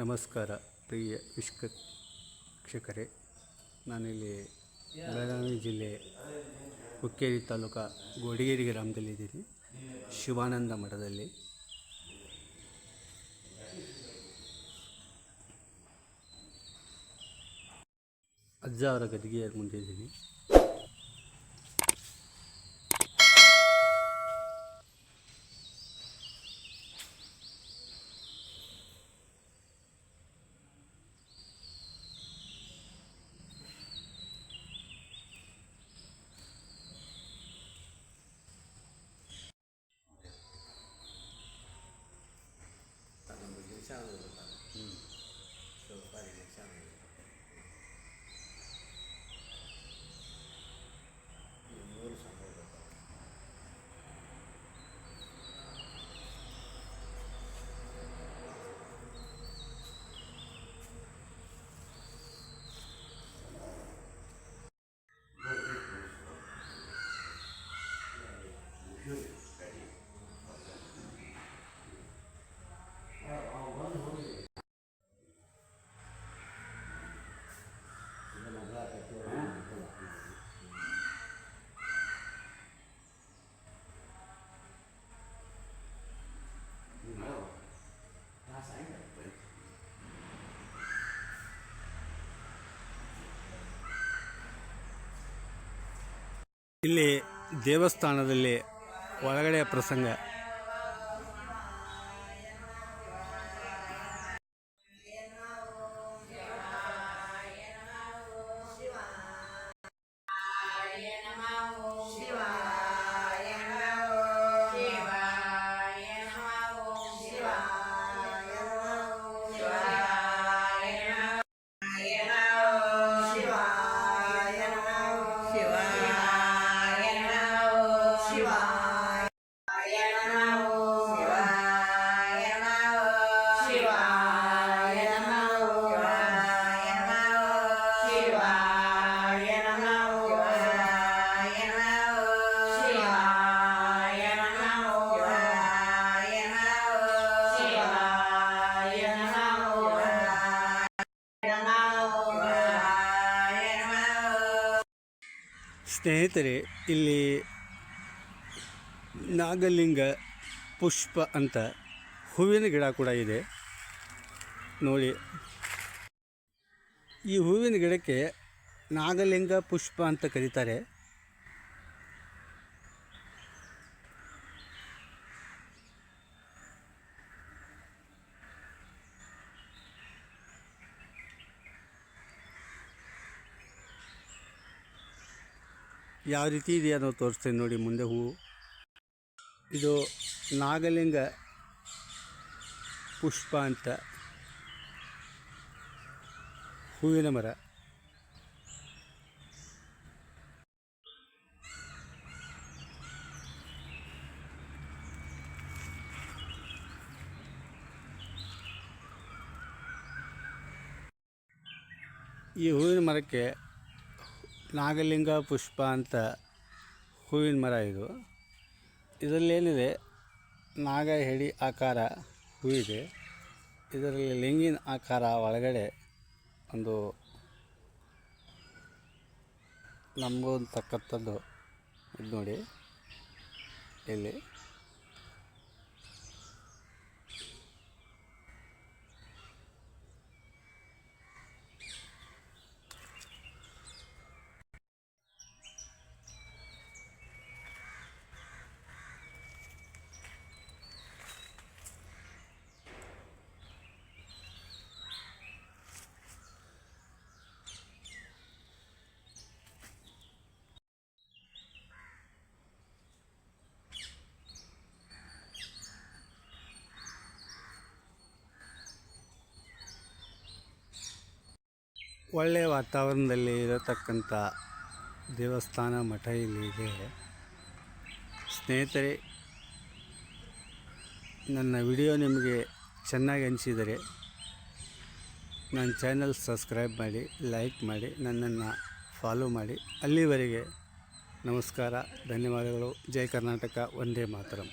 ನಮಸ್ಕಾರ, ಪ್ರಿಯ ವೀಕ್ಷಕರೇ. ನಾನಿಲ್ಲಿ ಬೆಳಗಾವಿ ಜಿಲ್ಲೆ ಹುಕ್ಕೇರಿ ತಾಲೂಕ ಗೋಡಿಗೇರಿ ಗ್ರಾಮದಲ್ಲಿದ್ದೀನಿ ಶಿವಾನಂದ ಮಠದಲ್ಲಿ. ಅಜ್ಜ ಅವರ ಗದಿಗೆಯ ಮುಂದೆ ಇದ್ದೀನಿ. 项目的话，嗯，就划一些项目。ಇಲ್ಲಿ ದೇವಸ್ಥಾನದಲ್ಲಿ ಒಳಗಡೆ ಪ್ರಸಂಗ. ಸ್ನೇಹಿತರೆ, ಇಲ್ಲಿ ನಾಗಲಿಂಗ ಪುಷ್ಪ ಅಂತ ಹೂವಿನ ಗಿಡ ಕೂಡ ಇದೆ. ನೋಡಿ. ಈ ಹೂವಿನ ಗಿಡಕ್ಕೆ ನಾಗಲಿಂಗ ಪುಷ್ಪ ಅಂತ ಕರೀತಾರೆ. ಯಾವ ರೀತಿ ಇದೆ ಅನ್ನೋದು ತೋರಿಸ್ತೇನೆ ನೋಡಿ ಮುಂದೆ ಹೂವು. ಇದು ನಾಗಲಿಂಗ ಪುಷ್ಪ ಅಂತ ಹೂವಿನ ಮರ. ಈ ಹೂವಿನ ಮರಕ್ಕೆ ನಾಗಲಿಂಗ ಪುಷ್ಪ ಅಂತ ಹೂವಿನ ಮರ ಇದು. ಇದರಲ್ಲೇನಿದೆ? ನಾಗ ಹೆಡಿ ಆಕಾರ ಹೂವಿದೆ. ಇದರಲ್ಲಿ ಲಿಂಗಿನ ಆಕಾರ ಒಳಗಡೆ ಒಂದು ನಂಬುವಂತಕ್ಕಂಥದ್ದು ಇದು ನೋಡಿ ಇಲ್ಲಿ. ಒಳ್ಳೆಯ ವಾತಾವರಣದಲ್ಲಿ ಇರತಕ್ಕಂಥ ದೇವಸ್ಥಾನ ಮಠ ಇಲ್ಲಿದೆ. ಸ್ನೇಹಿತರೆ, ನನ್ನ ವಿಡಿಯೋ ನಿಮಗೆ ಚೆನ್ನಾಗಿ ಅನಿಸಿದರೆ ನನ್ನ ಚಾನಲ್ ಸಬ್ಸ್ಕ್ರೈಬ್ ಮಾಡಿ, ಲೈಕ್ ಮಾಡಿ, ನನ್ನನ್ನು ಫಾಲೋ ಮಾಡಿ. ಅಲ್ಲಿವರೆಗೆ ನಮಸ್ಕಾರ, ಧನ್ಯವಾದಗಳು. ಜೈ ಕರ್ನಾಟಕ ಒಂದೇ ಮಾತರಂ.